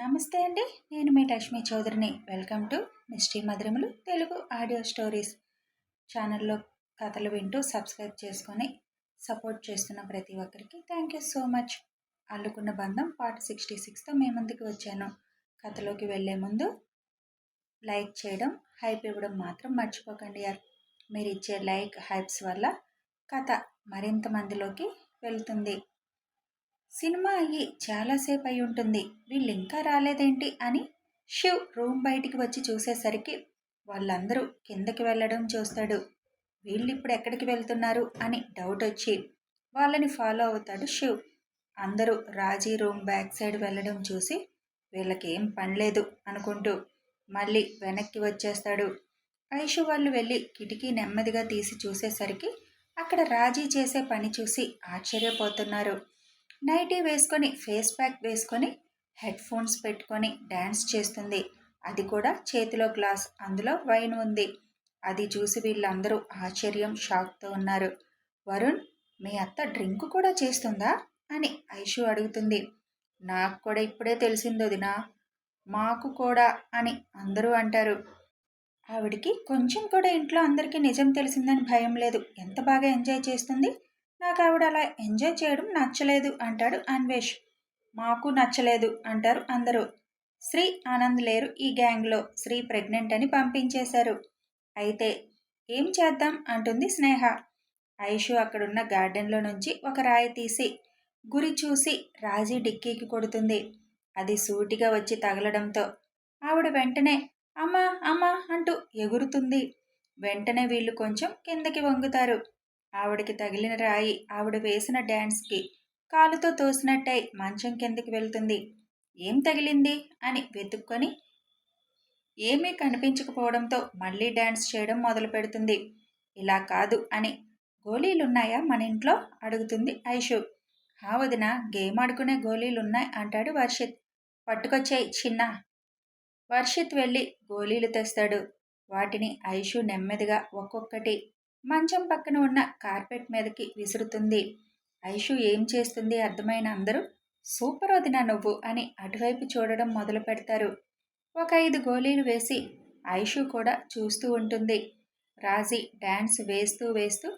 నమస్తే అండి. నేను మీ లక్ష్మీ చౌదరిని. వెల్కమ్ టు మిస్టీ మధురములు తెలుగు ఆడియో స్టోరీస్. ఛానల్లో కథలు వింటూ సబ్స్క్రైబ్ చేసుకొని సపోర్ట్ చేస్తున్న ప్రతి ఒక్కరికి థ్యాంక్ యూ సో మచ్. అల్లుకున్న బంధం పార్ట్ సిక్స్టీ సిక్స్తో మీ ముందుకు వచ్చాను. కథలోకి వెళ్ళే ముందు లైక్ చేయడం హైప్ ఇవ్వడం మాత్రం మర్చిపోకండి యార్. మీరు ఇచ్చే లైక్ హైప్స్ వల్ల కథ మరింత మందిలోకి వెళ్తుంది. సినిమా అయ్యి చాలాసేపు అయి ఉంటుంది. వీళ్ళు ఇంకా రాలేదేంటి అని శివ్ రూమ్ బయటికి వచ్చి చూసేసరికి వాళ్ళందరూ కిందకి వెళ్ళడం చూస్తాడు. వీళ్ళు ఇప్పుడు ఎక్కడికి వెళ్తున్నారు అని డౌట్ వచ్చి వాళ్ళని ఫాలో అవుతాడు శివ్. అందరూ రాజీ రూమ్ బ్యాక్ సైడ్ వెళ్ళడం చూసి వీళ్ళకేం పనిలేదు అనుకుంటూ మళ్ళీ వెనక్కి వచ్చేస్తాడు. ఐషు వాళ్ళు వెళ్ళి కిటికీ నెమ్మదిగా తీసి చూసేసరికి అక్కడ రాజీ చేసే పని చూసి ఆశ్చర్యపోతున్నారు. నైటీ వేసుకొని ఫేస్ ప్యాక్ వేసుకొని హెడ్ ఫోన్స్ పెట్టుకొని డ్యాన్స్ చేస్తుంది. అది కూడా చేతిలో గ్లాస్ అందులో వైన్ ఉంది. అది చూసి వీళ్ళందరూ ఆశ్చర్యం షాక్తో ఉన్నారు. వరుణ్ మీ అత్త డ్రింక్ కూడా చేస్తుందా? అని ఐషు అడుగుతుంది. నాకు కూడా ఇప్పుడే తెలిసింది వదినా. మాకు కూడా అని అందరూ అంటారు. ఆవిడికి కొంచెం కూడా ఇంట్లో అందరికీ నిజం తెలిసిందని భయం లేదు. ఎంత బాగా ఎంజాయ్ చేస్తుంది? నాకు ఆవిడ అలా ఎంజాయ్ చేయడం నచ్చలేదు అంటాడు అన్వేష్. మాకు నచ్చలేదు అంటారు అందరూ. శ్రీ ఆనంద్ లేరు ఈ గ్యాంగ్లో. శ్రీ ప్రెగ్నెంట్ అని పంపించేశారు. అయితే ఏం చేద్దాం అంటుంది స్నేహ. ఐషు అక్కడున్న గార్డెన్లో నుంచి ఒక రాయి తీసి గురి చూసి రాజీ డిక్కీకి కొడుతుంది. అది సూటిగా వచ్చి తగలడంతో ఆవిడ వెంటనే అమ్మా అమ్మా అంటూ ఎగురుతుంది. వెంటనే వీళ్ళు కొంచెం కిందకి వంగుతారు. ఆవిడకి తగిలిన రాయి ఆవిడ వేసిన డ్యాన్స్కి కాలుతో తోసినట్టయి మంచం కిందకి వెళ్తుంది. ఏం తగిలింది? అని వెతుక్కొని ఏమీ కనిపించకపోవడంతో మళ్ళీ డ్యాన్స్ చేయడం మొదలు పెడుతుంది. ఇలా కాదు అని గోళీలున్నాయా మన ఇంట్లో? అడుగుతుంది ఐషు. హా వదిన గేమ్ ఆడుకునే గోళీలున్నాయి అంటాడు వర్షిత్. పట్టుకొచ్చాయి చిన్న. వర్షిత్ వెళ్ళి గోళీలు తెస్తాడు. వాటిని ఐషు నెమ్మదిగా ఒక్కొక్కటి మంచం పక్కన ఉన్న కార్పెట్ మీదకి విసురుతుంది. ఐషు ఏం చేస్తుంది అర్థమైన అందరూ? సూపర్ వదిన నువ్వు అని అటువైపు చూడడం మొదలు పెడతారు. ఒక ఐదు గోళీలు వేసి ఐషు కూడా చూస్తూ ఉంటుంది. రాజీ డ్యాన్స్ వేస్తూ వేస్తూ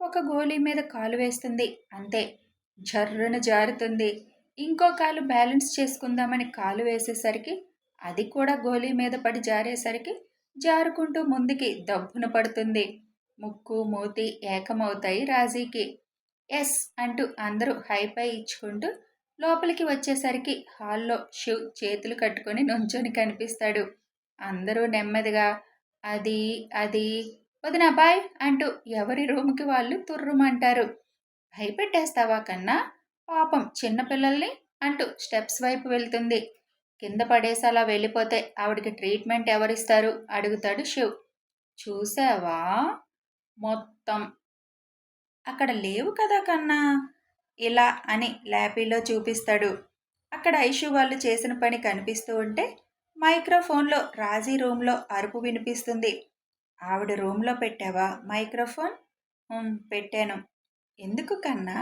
ఒక గోళీ మీద కాలు వేస్తుంది. అంతే జర్రున జారుతుంది. ఇంకో కాలు బ్యాలెన్స్ చేసుకుందామని కాలు వేసేసరికి అది కూడా గోళీ మీద పడి జారేసరికి జారుకుంటూ ముందుకి దబ్బున పడుతుంది. ముక్కు మూతి ఏకమవుతాయి రాజీకి. ఎస్ అంటూ అందరూ హైపై ఇచ్చుకుంటూ లోపలికి వచ్చేసరికి హాల్లో శివ్ చేతులు కట్టుకొని నుంచొని కనిపిస్తాడు. అందరూ నెమ్మదిగా అది అది వదిన బాయ్ అంటూ ఎవరి రూమ్కి వాళ్ళు తుర్రుమంటారు. భయపెట్టేస్తావా కన్నా? పాపం చిన్నపిల్లల్ని అంటూ స్టెప్స్ వైపు వెళ్తుంది. కింద పడేసి అలా వెళ్ళిపోతే ఆవిడకి ట్రీట్మెంట్ ఎవరిస్తారు? అడుగుతాడు శివ్. చూసావా? మొత్తం. అక్కడ లేవు కదా కన్నా? ఇలా అని ల్యాపీలో చూపిస్తాడు. అక్కడ ఐషు వాళ్ళు చేసిన పని కనిపిస్తూ ఉంటే మైక్రోఫోన్లో రాజీ రూమ్లో అరుపు వినిపిస్తుంది. ఆవిడ రూమ్లో పెట్టావా మైక్రోఫోన్? పెట్టాను. ఎందుకు కన్నా?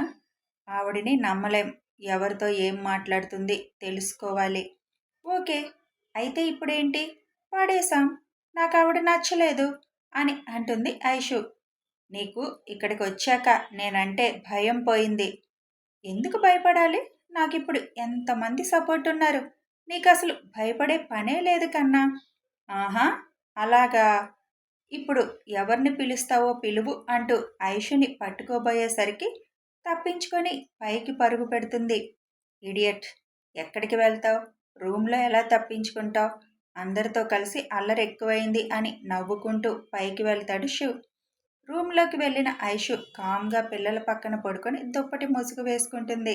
ఆవిడని నమ్మలేం. ఎవరితో ఏం మాట్లాడుతుంది తెలుసుకోవాలి. ఓకే అయితే ఇప్పుడేంటి? పాడేశాం. నాకు ఆవిడ నచ్చలేదు అని అంటుంది ఐషు. నీకు ఇక్కడికి వచ్చాక నేనంటే భయం పోయింది. ఎందుకు భయపడాలి? నాకు ఇప్పుడు ఎంతమంది సపోర్ట్ ఉన్నారు నీకు అసలు భయపడే పనే లేదు కన్నా. ఆహా అలాగా. ఇప్పుడు ఎవరిని పిలుస్తావో పిలువు అంటూ ఐషుని పట్టుకోబోయేసరికి తప్పించుకొని పైకి పరుగు పెడుతుంది. ఇడియట్ ఎక్కడికి వెళ్తావు? రూమ్లో ఎలా తప్పించుకుంటావు? అందరితో కలిసి అల్లరి ఎక్కువైంది అని నవ్వుకుంటూ పైకి వెళ్తాడు శివ్. రూమ్లోకి వెళ్ళిన ఐషు కామ్గా పిల్లల పక్కన పడుకొని దుప్పటి ముసుగు వేసుకుంటుంది.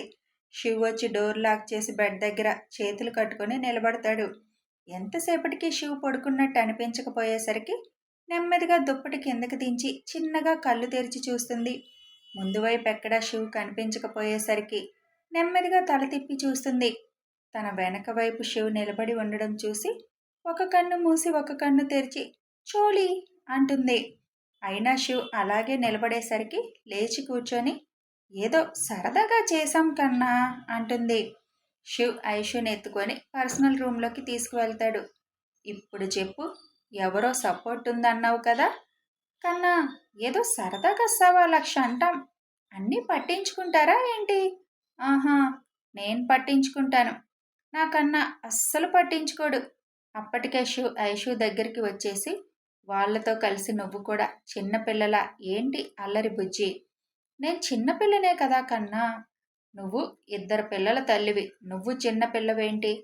శివ్ వచ్చి డోర్ లాక్ చేసి బెడ్ దగ్గర చేతులు కట్టుకొని నిలబడతాడు. ఎంతసేపటికి శివ్ పడుకున్నట్టు అనిపించకపోయేసరికి నెమ్మదిగా దుప్పటి కిందకి దించి చిన్నగా కళ్ళు తెరిచి చూస్తుంది. ముందు వైపు ఎక్కడా శివ్ కనిపించకపోయేసరికి నెమ్మదిగా తల తిప్పి చూస్తుంది. తన వెనక వైపు శివ్ నిలబడి ఉండడం చూసి ఒక కన్ను మూసి ఒక కన్ను తెరిచి చోళీ అంటుంది. అయినా శివ్ అలాగే నిలబడేసరికి లేచి కూర్చొని ఏదో సరదాగా చేశాం కన్నా అంటుంది. శివ్ ఐషుని ఎత్తుకొని పర్సనల్ రూమ్లోకి తీసుకువెళ్తాడు. ఇప్పుడు చెప్పు ఎవరో సపోర్ట్ ఉందన్నావు కదా? కన్నా ఏదో సరదాగా సవా లక్ష అంటాం. అన్నీ పట్టించుకుంటారా ఏంటి? ఆహా నేను పట్టించుకుంటాను. నాకన్నా అస్సలు పట్టించుకోడు. అప్పటికే షూ ఐషు దగ్గరికి వచ్చేసి వాళ్ళతో కలిసి నువ్వు కూడా చిన్నపిల్లల ఏంటి అల్లరి బుజ్జి? నేను చిన్నపిల్లనే కదా కన్నా. నువ్వు ఇద్దరు పిల్లల తల్లివి. నువ్వు చిన్న పిల్లవేంటి?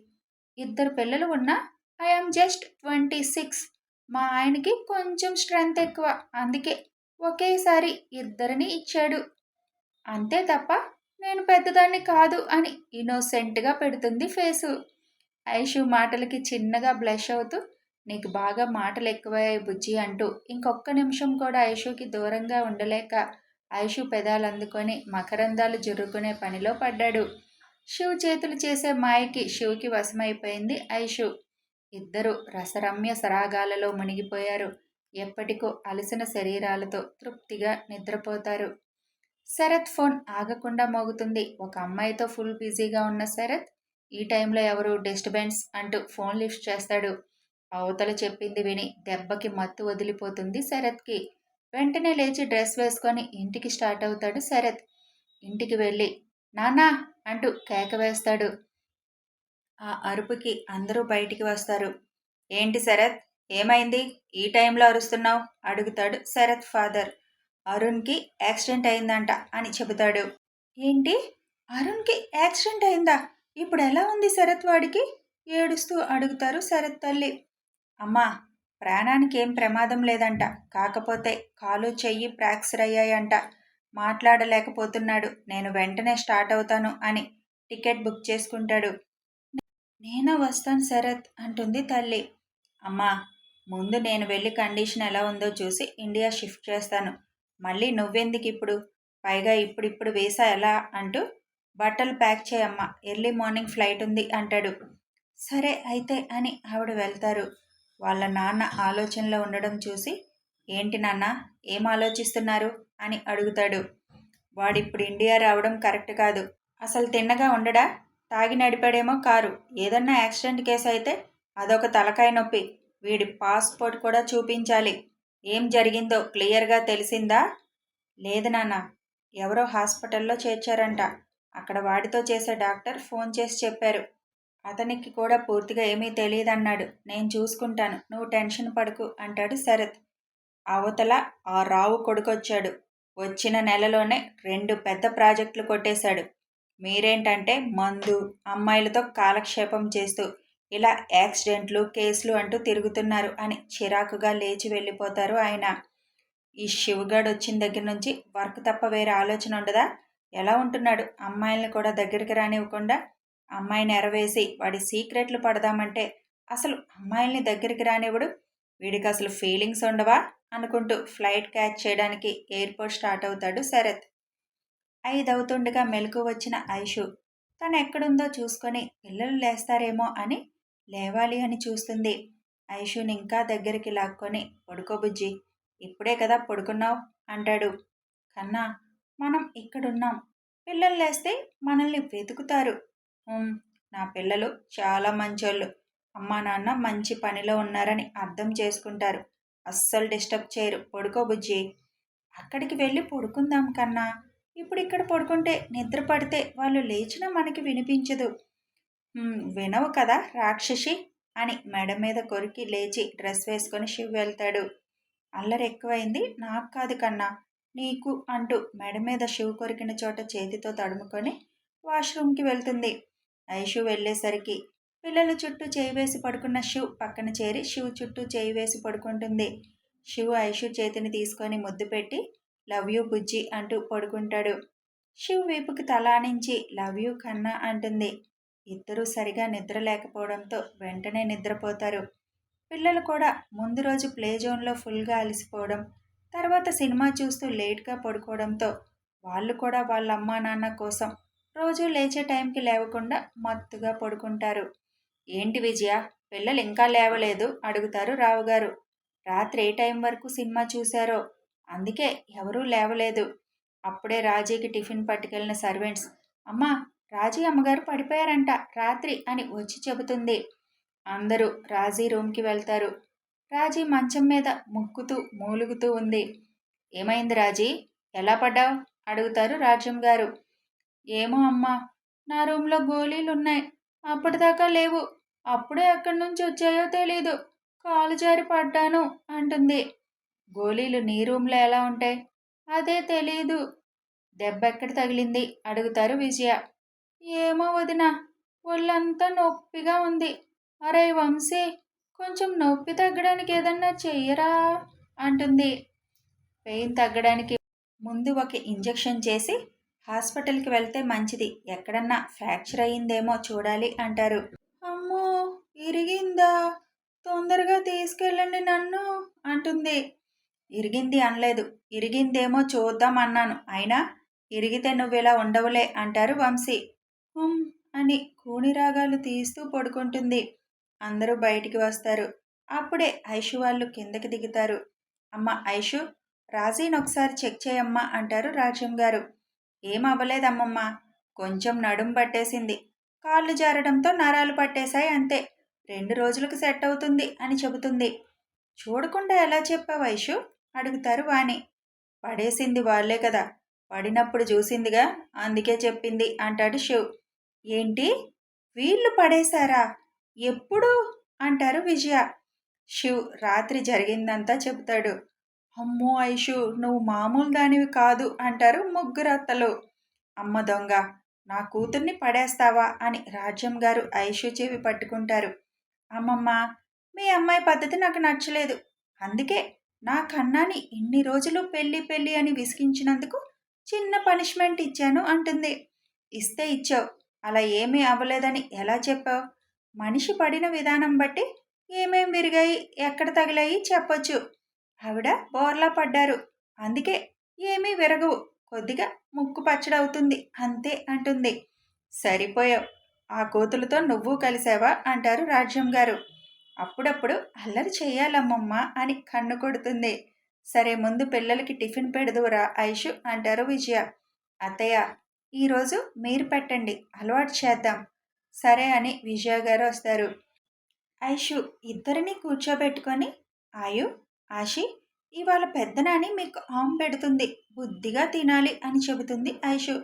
ఇద్దరు పిల్లలు ఉన్నా ఐఎమ్ జస్ట్ ట్వంటీ సిక్స్ మా ఆయనకి కొంచెం స్ట్రెంగ్త్ ఎక్కువ. అందుకే ఒకేసారి ఇద్దరిని ఇచ్చాడు. అంతే తప్ప నేను పెద్దదాన్ని కాదు అని ఇన్నోసెంట్గా పెడుతుంది ఫేసు. ఐషు మాటలకి చిన్నగా బ్లష్ అవుతూ నీకు బాగా మాటలు ఎక్కువయ్యాయి బుజ్జి అంటూ ఇంకొక్క నిమిషం కూడా ఐషుకి దూరంగా ఉండలేక ఐషు పెదాలు అందుకొని మకరందాలు జుర్రుకునే పనిలో పడ్డాడు. శివ్ చేతులు చేసే మాయకి శివ్కి వశమైపోయింది ఐషు. ఇద్దరు రసరమ్య సరాగాలలో మునిగిపోయారు. ఎప్పటికో అలసిన శరీరాలతో తృప్తిగా నిద్రపోతారు. శరత్ ఫోన్ ఆగకుండా మోగుతుంది. ఒక అమ్మాయితో ఫుల్ బిజీగా ఉన్న శరత్ ఈ టైంలో ఎవరు డిస్టర్బెన్స్ అంటూ ఫోన్ లిఫ్ట్ చేస్తాడు. అవతల చెప్పింది విని దెబ్బకి మత్తు వదిలిపోతుంది శరత్కి. వెంటనే లేచి డ్రెస్ వేసుకొని ఇంటికి స్టార్ట్ అవుతాడు శరత్. ఇంటికి వెళ్ళి నానా అంటూ కేక వేస్తాడు. ఆ అరుపుకి అందరూ బయటికి వస్తారు. ఏంటి శరత్? ఏమైంది? ఈ టైంలో అరుస్తున్నావు? అడుగుతాడు శరత్ ఫాదర్. అరుణ్కి యాక్సిడెంట్ అయిందంట అని చెబుతాడు. ఏంటి? అరుణ్కి యాక్సిడెంట్ అయిందా? ఇప్పుడు ఎలా ఉంది శరత్ వాడికి? ఏడుస్తూ అడుగుతారు శరత్ తల్లి. అమ్మా ప్రాణానికి ఏం ప్రమాదం లేదంట. కాకపోతే కాలు చెయ్యి ఫ్రాక్చర్ అయ్యాయంట. మాట్లాడలేకపోతున్నాడు. నేను వెంటనే స్టార్ట్ అవుతాను అని టికెట్ బుక్ చేసుకుంటాడు. నేను వస్తాను శరత్ అంటుంది తల్లి. అమ్మా ముందు నేను వెళ్ళి కండిషన్ ఎలా ఉందో చూసి ఇండియా షిఫ్ట్ చేస్తాను. మళ్ళీ నువ్వెందుకు ఇప్పుడు? పైగా ఇప్పుడిప్పుడు వేసా ఎలా? అంటూ బట్టలు ప్యాక్ చేయమ్మా ఎర్లీ మార్నింగ్ ఫ్లైట్ ఉంది అంటాడు. సరే అయితే అని ఆవిడ వెళ్తారు. వాళ్ళ నాన్న ఆలోచనలో ఉండడం చూసి ఏంటి నాన్న ఏం ఆలోచిస్తున్నారు? అని అడుగుతాడు. వాడిప్పుడు ఇండియా రావడం కరెక్ట్ కాదు. అసలు తిన్నగా ఉండడా? తాగి నడిపాడేమో కారు. ఏదన్నా యాక్సిడెంట్ కేసు అయితే అదొక తలకాయ నొప్పి. వీడి పాస్పోర్ట్ కూడా చూపించాలి. ఏం జరిగిందో క్లియర్గా తెలిసిందా? లేదు నాన్న. ఎవరో హాస్పిటల్లో చేర్చారంట. అక్కడ వాడితో చేసే డాక్టర్ ఫోన్ చేసి చెప్పారు. అతనికి కూడా పూర్తిగా ఏమీ తెలియదన్నాడు. నేను చూసుకుంటాను. నువ్వు టెన్షన్ పడుకు అంటాడు శరత్. అవతల ఆ రావు కొడుకొచ్చాడు. వచ్చిన నెలలోనే రెండు పెద్ద ప్రాజెక్టులు కొట్టేశాడు. మీరేంటంటే మందు అమ్మాయిలతో కాలక్షేపం చేస్తూ ఇలా యాక్సిడెంట్లు కేసులు అంటూ తిరుగుతున్నారు అని చిరాకుగా లేచి వెళ్ళిపోతారు ఆయన. ఈ శివగాడు వచ్చిన దగ్గర నుంచి వర్క్ తప్ప వేరే ఆలోచన ఉండదా? ఎలా ఉంటున్నాడు? అమ్మాయిల్ని కూడా దగ్గరికి రానివ్వకుండా అమ్మాయిని ఎరవేసి వాడి సీక్రెట్లు పడదామంటే అసలు అమ్మాయిల్ని దగ్గరికి రానివ్వడు. వీడికి అసలు ఫీలింగ్స్ ఉండవా? అనుకుంటూ ఫ్లైట్ క్యాచ్ చేయడానికి ఎయిర్పోర్ట్ స్టార్ట్ అవుతాడు శరత్. ఐదు మెలకు వచ్చిన ఐషు తను ఎక్కడుందో చూసుకొని పిల్లలు లేస్తారేమో అని లేవాలి అని చూస్తుంది. ఐషుని ఇంకా దగ్గరికి లాక్కొని పడుకోబుజ్జి ఇప్పుడే కదా పడుకున్నావు అంటాడు. కన్నా మనం ఇక్కడున్నాం. పిల్లలు లేస్తే మనల్ని వెతుకుతారు నా పిల్లలు చాలా మంచోళ్ళు. అమ్మా నాన్న మంచి పనిలో ఉన్నారని అర్థం చేసుకుంటారు. అస్సలు డిస్టర్బ్ చేయరు. పడుకో బుజ్జి. అక్కడికి వెళ్ళి పడుకుందాం కన్నా. ఇప్పుడు ఇక్కడ పడుకుంటే నిద్ర పడితే వాళ్ళు లేచినా మనకి వినిపించదు. వినవు కదా రాక్షసి అని మెడ మీద కొరికి లేచి డ్రెస్ వేసుకొని శివ్ వెళ్తాడు. అల్లరి ఎక్కువైంది. నాకు కాదు కన్నా. నీకు అంటూ మెడ మీద శివ్ కొరికిన చోట చేతితో తడుముకొని వాష్రూమ్కి వెళ్తుంది. ఐషు వెళ్ళేసరికి పిల్లల చుట్టూ చేయి వేసి పడుకున్న శివ్ పక్కన చేరి శివ్ చుట్టూ చేయి వేసి పడుకుంటుంది. శివ్ ఐషు చేతిని తీసుకొని ముద్దు పెట్టి లవ్ యూ బుజ్జి అంటూ పడుకుంటాడు. శివ్ వీపుకి తలానించి లవ్ యూ కన్నా అంటుంది. ఇద్దరూ సరిగా నిద్ర లేకపోవడంతో వెంటనే నిద్రపోతారు. పిల్లలు కూడా ముందు రోజు ప్లే జోన్లో ఫుల్గా అలసిపోవడం తర్వాత సినిమా చూస్తూ లేట్గా పడుకోవడంతో వాళ్ళు కూడా వాళ్ళ అమ్మా నాన్న కోసం రోజు లేచే టైంకి లేవకుండా మత్తుగా పడుకుంటారు. ఏంటి విజయ? పిల్లలు ఇంకా లేవలేదు అడుగుతారు రావుగారు. రాత్రి ఏ టైం వరకు సినిమా చూశారో? అందుకే ఎవరూ లేవలేదు. అప్పుడే రాజీకి టిఫిన్ పట్టుకెళ్ళిన సర్వెంట్స్. అమ్మా రాజీ అమ్మగారు పడిపోయారంట రాత్రి అని వచ్చి చెబుతుంది. అందరూ రాజీ రూమ్కి వెళ్తారు. రాజీ మంచం మీద ముక్కుతూ మూలుగుతూ ఉంది. ఏమైంది రాజీ? ఎలా పడ్డావు? అడుగుతారు రాజ్యం గారు. ఏమో అమ్మా నా రూమ్లో గోళీలు ఉన్నాయి అప్పటిదాకా లేవు. అప్పుడే ఎక్కడి నుంచి వచ్చాయో తెలీదు. కాలు జారి పడ్డాను అంటుంది. గోళీలు నీ రూమ్లో ఎలా ఉంటాయి? అదే తెలీదు. దెబ్బ ఎక్కడ తగిలింది? అడుగుతారు విజయ. ఏమో వదిన ఒళ్ళంతా నొప్పిగా ఉంది. అరే వంశీ కొంచెం నొప్పి తగ్గడానికి ఏదన్నా చెయ్యరా? అంటుంది. పెయిన్ తగ్గడానికి ముందు ఒక ఇంజెక్షన్ చేసి హాస్పిటల్కి వెళ్తే మంచిది. ఎక్కడన్నా ఫ్రాక్చర్ అయ్యిందేమో చూడాలి అంటారు. అమ్మో ఇరిగిందా? తొందరగా తీసుకెళ్ళండి నన్ను అంటుంది. ఇరిగింది అనలేదు. ఇరిగిందేమో చూద్దాం అన్నాను. అయినా ఇరిగితే నువ్వు ఇలా ఉండవులే అంటారు వంశీ. హుమ్ అని కూని రాగాలు తీస్తూ పడుకుంటుంది. అందరూ బయటికి వస్తారు. అప్పుడే ఐషు వాళ్ళు కిందకి దిగుతారు. అమ్మ ఐషు రాజీని ఒకసారి చెక్ చేయమ్మా అంటారు రాజ్యం గారు. ఏం అవ్వలేదమ్మమ్మ కొంచెం నడుం పట్టేసింది. కాళ్ళు జారడంతో నరాలు పట్టేశాయి అంతే. రెండు రోజులకు సెట్ అవుతుంది అని చెబుతుంది. చూడకుండా ఎలా చెప్పావు వైషు అడుగుతారు వాణి. పడేసింది వాళ్ళే కదా. పడినప్పుడు చూసిందిగా అందుకే చెప్పింది అంటాడు శివ్. ఏంటి? వీళ్ళు పడేశారా? ఎప్పుడు? అంటారు విజయ. శివ్ రాత్రి జరిగిందంతా చెబుతాడు. అమ్మో ఐషు నువ్వు మామూలు దానివి కాదు అంటారు ముగ్గురు అత్తలు. అమ్మ దొంగ నా కూతుర్ని పడేస్తావా అని రాజ్యం గారు ఐషు చెవి పట్టుకుంటారు. అమ్మమ్మ మీ అమ్మాయి పద్ధతి నాకు నచ్చలేదు. అందుకే నా కన్నాని ఇన్ని రోజులు పెళ్ళి పెళ్ళి అని విసిగించినందుకు చిన్న పనిష్మెంట్ ఇచ్చాను అంటుంది. ఇస్తే ఇచ్చావు అలా ఏమీ అవ్వలేదని ఎలా చెప్పావు? మనిషి పడిన విధానం బట్టి ఏమేం విరిగాయి ఎక్కడ తగిలాయి చెప్పొచ్చు. ఆవిడ బోర్లా పడ్డారు. అందుకే ఏమీ విరగవు. కొద్దిగా ముక్కు పచ్చడవుతుంది. అంతే అంటుంది. సరిపోయావు. ఆ కోతులతో నువ్వు కలిసావా? అంటారు రాజ్యం గారు. అప్పుడప్పుడు అల్లరి చేయాలమ్మమ్మ అని కన్ను కొడుతుంది. సరే ముందు పిల్లలకి టిఫిన్ పెడదువురా ఐషు అంటారు విజయ. అత్తయ్య ఈరోజు మీరు పెట్టండి. అలవాటు చేద్దాం. సరే అని విజయ గారు వస్తారు. ఐషు ఇద్దరిని కూర్చోబెట్టుకొని ఆయు ఆషి ఇవాళ పెద్దనాని మీకు ఆమ్ పెడుతుంది. బుద్ధిగా తినాలి అని చెబుతుంది ఐషు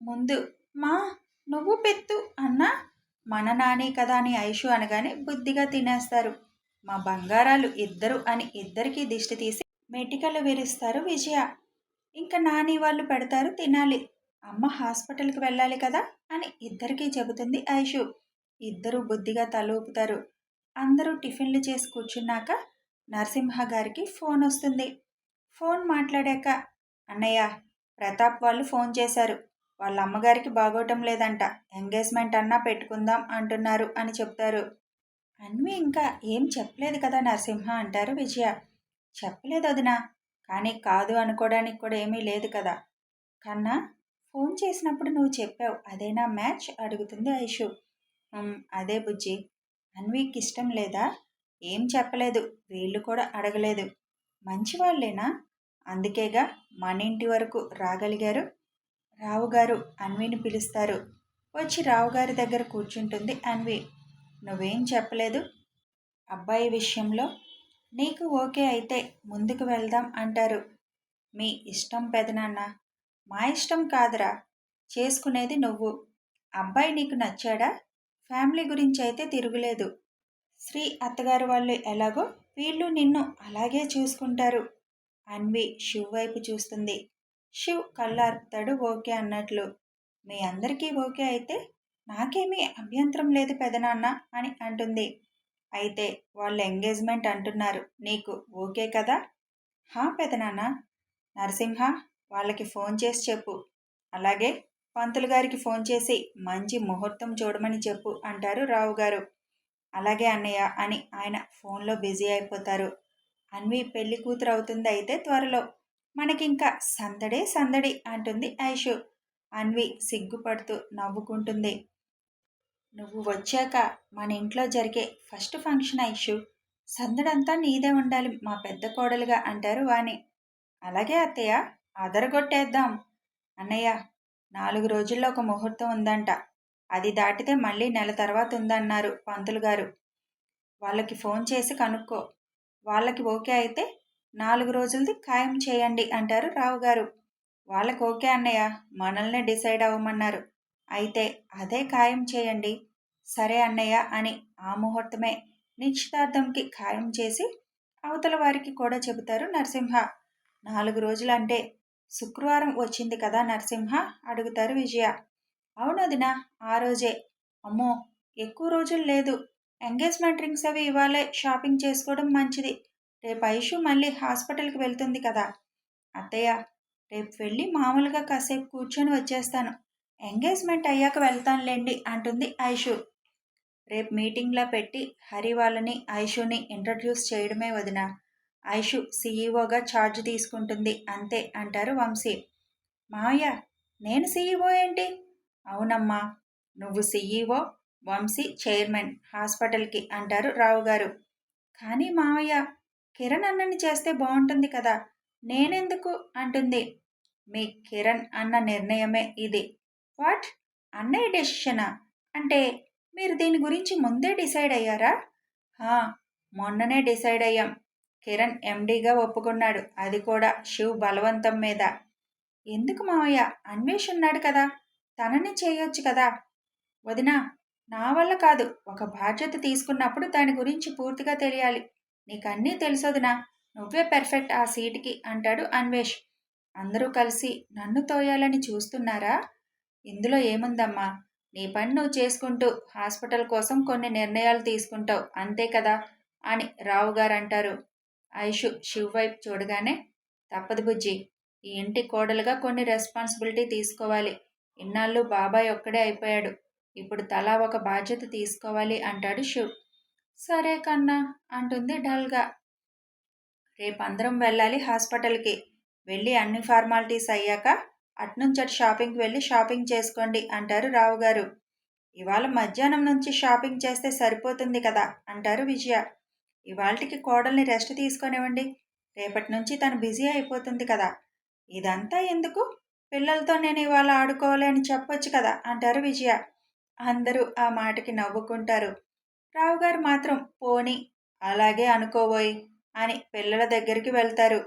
ముందు మా నువ్వు పెత్తు అన్నా? మన నాని కదా అని ఐషు అనగానే బుద్ధిగా తినేస్తారు. మా బంగారాలు ఇద్దరు అని ఇద్దరికి దిష్టి తీసి మెటికలు విరుస్తారు విజయ. ఇంకా నాని వాళ్ళు పెడతారు తినాలి. అమ్మ హాస్పిటల్కి వెళ్ళాలి కదా అని ఇద్దరికీ చెబుతుంది ఐషు ఇద్దరు బుద్ధిగా తలూపుతారు. అందరూ టిఫిన్లు చేసి కూర్చున్నాక నరసింహ గారికి ఫోన్ వస్తుంది. ఫోన్ మాట్లాడాక అన్నయ్య ప్రతాప్ వాళ్ళు ఫోన్ చేశారు. వాళ్ళ అమ్మగారికి బాగోటం లేదంట. ఎంగేజ్మెంట్ అన్నా పెట్టుకుందాం అంటున్నారు అని చెప్తారు. అన్వి ఇంకా ఏం చెప్పలేదు కదా నరసింహ అంటారు విజయ. చెప్పలేదు వదినా. కానీ కాదు అనుకోవడానికి కూడా ఏమీ లేదు కదా. కన్నా ఫోన్ చేసినప్పుడు నువ్వు చెప్పావు. అదేనా మ్యాచ్? అడుగుతుంది ఐషు. అదే బుజ్జి. అన్వీకి ఇష్టం లేదా? ఏం చెప్పలేదు. వీళ్ళు కూడా అడగలేదు. మంచి వాళ్ళేనా అందుకేగా మన ఇంటి వరకు రాగలిగారు. రావుగారు అన్విని పిలుస్తారు. వచ్చి రావుగారి దగ్గర కూర్చుంటుంది అన్వి. నువ్వేం చెప్పలేదు? అబ్బాయి విషయంలో? నీకు ఓకే అయితే ముందుకు వెళ్దాం అంటారు. మీ ఇష్టం పెదనాన్న. మా ఇష్టం కాదురా. చేసుకునేది నువ్వు. అబ్బాయి నీకు నచ్చాడా? ఫ్యామిలీ గురించి అయితే తిరుగులేదు. శ్రీ అత్తగారు వాళ్ళు ఎలాగో వీళ్ళు నిన్ను అలాగే చూసుకుంటారు. అన్వి శివ్ వైపు చూస్తుంది. శివ్ కళ్ళార్పుతాడు ఓకే అన్నట్లు. మీ అందరికీ ఓకే అయితే నాకేమీ అభ్యంతరం లేదు పెదనాన్న అని అంటుంది. అయితే వాళ్ళు ఎంగేజ్మెంట్ అంటున్నారు. నీకు ఓకే కదా? హా పెదనాన్న. నరసింహ వాళ్ళకి ఫోన్ చేసి చెప్పు. అలాగే పంతులు గారికి ఫోన్ చేసి మంచి ముహూర్తం చూడమని చెప్పు అంటారు రావు గారు అలాగే అన్నయ్య అని ఆయన ఫోన్లో బిజీ అయిపోతారు. అన్వి పెళ్ళి కూతురు అవుతుంది అయితే త్వరలో. మనకింకా సందడే సందడి అంటుంది ఐషు. అన్వి సిగ్గుపడుతూ నవ్వుకుంటుంది. నువ్వు వచ్చాక మన ఇంట్లో జరిగే ఫస్ట్ ఫంక్షన్ ఐషు. సందడంతా నీదే ఉండాలి మా పెద్ద కోడలుగా అంటారు వాణి. అలాగే అత్తయ్య అదరగొట్టేద్దాం. అన్నయ్య నాలుగు రోజుల్లో ఒక ముహూర్తం ఉందంట. అది దాటితే మళ్ళీ నెల తర్వాత ఉందన్నారు పంతులు గారు. వాళ్ళకి ఫోన్ చేసి కనుక్కో. వాళ్ళకి ఓకే అయితే నాలుగు రోజులది ఖాయం చేయండి అంటారు రావు గారు. వాళ్ళకి ఓకే అన్నయ్య మనల్ని డిసైడ్ అవ్వమన్నారు. అయితే అదే ఖాయం చేయండి. సరే అన్నయ్య అని ఆ ముహూర్తమే నిశ్చితార్థంకి ఖాయం చేసి అవతల వారికి కూడా చెబుతారు నరసింహ. నాలుగు రోజులంటే శుక్రవారం వచ్చింది కదా నరసింహ? అడుగుతారు విజయ. అవునదినా ఆ రోజే. అమ్మో ఎక్కువ రోజులు లేదు. ఎంగేజ్మెంట్ రింగ్స్ అవి ఇవాళే షాపింగ్ చేసుకోవడం మంచిది. రేపు ఐషు మళ్ళీ హాస్పిటల్కి వెళ్తుంది కదా. అత్తయ్య రేపు వెళ్ళి మామూలుగా కాసేపు కూర్చొని వచ్చేస్తాను. ఎంగేజ్మెంట్ అయ్యాక వెళ్తానులేండి అంటుంది ఐషు. రేపు మీటింగ్లో పెట్టి హరి వాళ్ళని ఐషుని ఇంట్రడ్యూస్ చేయడమే వదిన. ఐషు సీఈఓగా ఛార్జ్ తీసుకుంటుంది అంతే అంటారు వంశీ. మావయ్య నేను సీఈఓ ఏంటి? అవునమ్మా నువ్వు సీఈఓ వంశీ చైర్మన్ హాస్పిటల్కి అంటారు రావు గారు కానీ మావయ్య కిరణ్ అన్నని చేస్తే బాగుంటుంది కదా నేనెందుకు? అంటుంది. మీ కిరణ్ అన్న నిర్ణయమే ఇది. వాట్? అన్నయ్య డెసిషనా? అంటే మీరు దీని గురించి ముందే డిసైడ్ అయ్యారా? మొన్ననే డిసైడ్ అయ్యాం. కిరణ్ ఎండీగా ఒప్పుకున్నాడు. అది కూడా శివ్ బలవంతం మీద. ఎందుకు మావయ్య? అన్వేష్ ఉన్నాడు కదా. తనని చేయొచ్చు కదా? వదినా నా వల్ల కాదు. ఒక బాధ్యత తీసుకున్నప్పుడు దాని గురించి పూర్తిగా తెలియాలి. నీకన్నీ తెలుసొదినా నువ్వే పెర్ఫెక్ట్ ఆ సీటుకి అంటాడు అన్వేష్. అందరూ కలిసి నన్ను తోయాలని చూస్తున్నారా? ఇందులో ఏముందమ్మా? నీ పని నువ్వు చేసుకుంటూ హాస్పిటల్ కోసం కొన్ని నిర్ణయాలు తీసుకుంటావు. అంతే కదా? అని రావు గారు అంటారు. ఐషు శివ్ వైపు చూడగానే తప్పదు బుజ్జి. ఈ ఇంటి కోడలుగా కొన్ని రెస్పాన్సిబిలిటీ తీసుకోవాలి. ఇన్నాళ్ళు బాబాయ్ ఒక్కడే అయిపోయాడు. ఇప్పుడు తలా ఒక బాధ్యత తీసుకోవాలి అంటాడు శివ్. సరే కన్నా అంటుంది డల్గా. రేపు అందరం వెళ్ళాలి హాస్పిటల్కి. వెళ్ళి అన్ని ఫార్మాలిటీస్ అయ్యాక అట్నుంచి అటు షాపింగ్కి వెళ్ళి షాపింగ్ చేసుకోండి అంటారు రావు గారు. ఇవాళ మధ్యాహ్నం నుంచి షాపింగ్ చేస్తే సరిపోతుంది కదా అంటారు విజయ. ఇవాళకి కోడల్ని రెస్ట్ తీసుకొనివ్వండి. రేపటి నుంచి తను బిజీ అయిపోతుంది కదా. ఇదంతా ఎందుకు? పిల్లలతో నేను ఇవాళ ఆడుకోవాలి అని చెప్పొచ్చు కదా అంటారు విజయ. అందరూ ఆ మాటకి నవ్వుకుంటారు. రావు గారు మాత్రం పోని అలాగే అనుకోబోయి అని పిల్లల దగ్గరికి వెళ్తారు.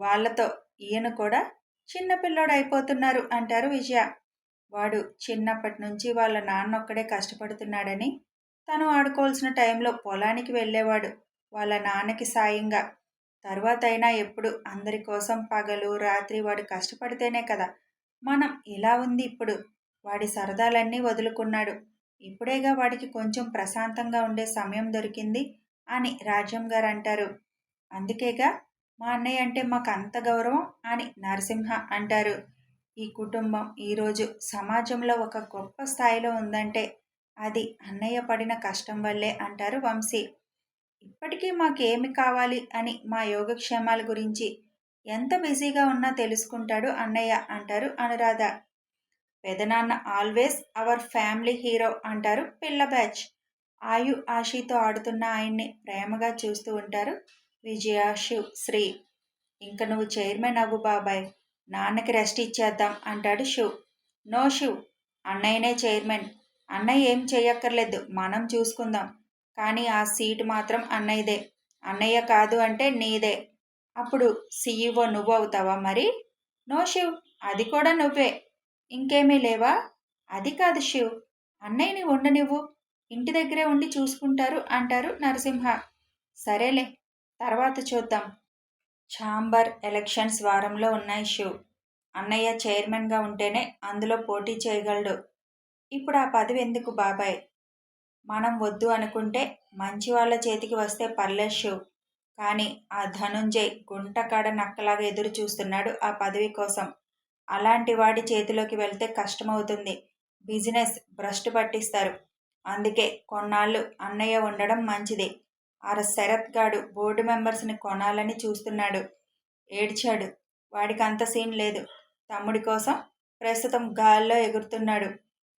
వాళ్ళతో ఈయన కూడా చిన్న పిల్లోడు అయిపోతున్నారు అంటారు విజయ. వాడు చిన్నప్పటి నుంచి వాళ్ళ నాన్న ఒక్కడే కష్టపడుతున్నాడని తను ఆడుకోవాల్సిన టైంలో పొలానికి వెళ్ళేవాడు. వాళ్ళ నాన్నకి సాయంగా తర్వాత అయినా ఎప్పుడు అందరి కోసం పగలు రాత్రి వాడు కష్టపడితేనే కదా. మనం ఇలా ఉంది ఇప్పుడు. వాడి సరదాలన్నీ వదులుకున్నాడు. ఇప్పుడేగా వాడికి కొంచెం ప్రశాంతంగా ఉండే సమయం దొరికింది అని రాజ్యం గారు అంటారు అందుకేగా మా అన్నయ్య అంటే మాకు అంత గౌరవం అని నరసింహ అంటారు. ఈ కుటుంబం ఈరోజు సమాజంలో ఒక గొప్ప స్థాయిలో ఉందంటే అది అన్నయ్య పడిన కష్టం వల్లే అంటారు వంశీ. ఇప్పటికీ మాకేమి కావాలి అని మా యోగక్షేమాల గురించి ఎంత బిజీగా ఉన్నా తెలుసుకుంటాడు అన్నయ్య అంటారు అనురాధ. పెదనాన్న ఆల్వేస్ అవర్ ఫ్యామిలీ హీరో అంటారు పిల్ల బ్యాచ్. ఆయు ఆశీతో ఆడుతున్న ఆయన్ని ప్రేమగా చూస్తూ ఉంటారు విజయ శివ్ శ్రీ. ఇంక నువ్వు చైర్మన్ అవ్వు బాబాయ్. నాన్నకి రెస్ట్ ఇచ్చేద్దాం అంటాడు శివ్ నో శివ్ అన్నయ్యనే చైర్మన్. అన్నయ్య ఏం చేయక్కర్లేదు మనం చూసుకుందాం. కానీ ఆ సీటు మాత్రం అన్నయ్యదే. అన్నయ్య కాదు అంటే నీదే. అప్పుడు సీఈఓ నువ్వు అవుతావా మరి? నో శివ్ అది కూడా నువ్వే. ఇంకేమీ లేవా? అది కాదు శివ్. అన్నయ్యని ఉండనివ్వు. ఇంటి దగ్గరే ఉండి చూసుకుంటారు అంటారు నరసింహ. సరేలే తర్వాత చూద్దాం. ఛాంబర్ ఎలక్షన్స్ వారంలో ఉన్నాయి శివ్. అన్నయ్య చైర్మన్గా ఉంటేనే అందులో పోటీ చేయగలడు. ఇప్పుడు ఆ పదవి ఎందుకు బాబాయ్? మనం వద్దు అనుకుంటే మంచి వాళ్ళ చేతికి వస్తే పర్లేదు శివ్ కానీ ఆ ధనుంజయ్ గుంటకాడ నక్కలాగా ఎదురు చూస్తున్నాడు ఆ పదవి కోసం. అలాంటి వాడి చేతిలోకి వెళ్తే కష్టమవుతుంది. బిజినెస్ భ్రష్టు పట్టిస్తారు. అందుకే కొన్నాళ్ళు అన్నయ్య ఉండడం మంచిది. ఆర శరత్ గాడు బోర్డు మెంబర్స్ని కొనాలని చూస్తున్నాడు. ఏడ్చాడు. వాడికి అంత సీన్ లేదు. తమ్ముడి కోసం ప్రస్తుతం గాల్లో ఎగురుతున్నాడు.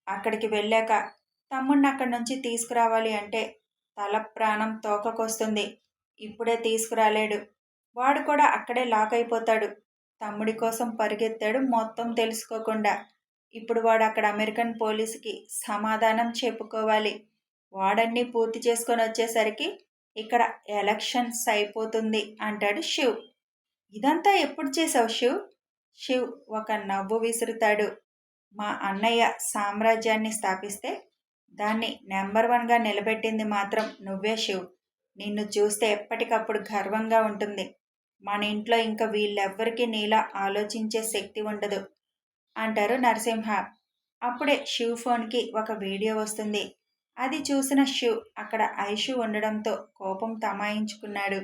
అక్కడికి వెళ్ళాక తమ్ముడిని అక్కడి నుంచి తీసుకురావాలి అంటే తల ప్రాణం తోకకొస్తుంది. ఇప్పుడే తీసుకురాలేడు. వాడు కూడా అక్కడే లాక్ అయిపోతాడు. తమ్ముడి కోసం పరిగెత్తాడు మొత్తం తెలుసుకోకుండా. ఇప్పుడు వాడు అక్కడ అమెరికన్ పోలీసుకి సమాధానం చెప్పుకోవాలి. వాడన్నీ పూర్తి చేసుకొని వచ్చేసరికి ఇక్కడ ఎలక్షన్స్ అయిపోతుంది అంటాడు శివ్. ఇదంతా ఎప్పుడు చేసావు శివ్? శివ్ ఒక నవ్వు విసురుతాడు. మా అన్నయ్య సామ్రాజ్యాన్ని స్థాపిస్తే దాన్ని నెంబర్ వన్గా నిలబెట్టింది మాత్రం నువ్వే శివ్. నిన్ను చూస్తే ఎప్పటికప్పుడు గర్వంగా ఉంటుంది. మన ఇంట్లో ఇంకా వీళ్ళెవ్వరికీ నీలా ఆలోచించే శక్తి ఉండదు అంటారు నరసింహ. అప్పుడే శివ్ ఫోన్కి ఒక వీడియో వస్తుంది. అది చూసిన శివ్ అక్కడ ఐషు ఉండడంతో కోపం తమాయించుకున్నాడు.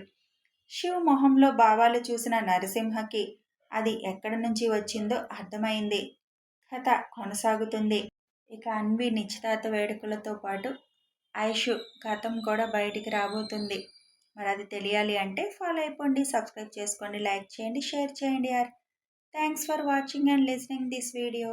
శివ్ మొహంలో భావాలు చూసిన నరసింహకి అది ఎక్కడి నుంచి వచ్చిందో అర్థమైంది. కథ కొనసాగుతుంది. ఇక అన్వి నిశ్చితార్థ వేడుకలతో పాటు ఐషు గతం కూడా బయటికి రాబోతుంది. మరి అది తెలియాలి అంటే ఫాలో అయిపోండి సబ్స్క్రైబ్ చేసుకోండి లైక్ చేయండి షేర్ చేయండి యార్. Thanks for watching and listening this video.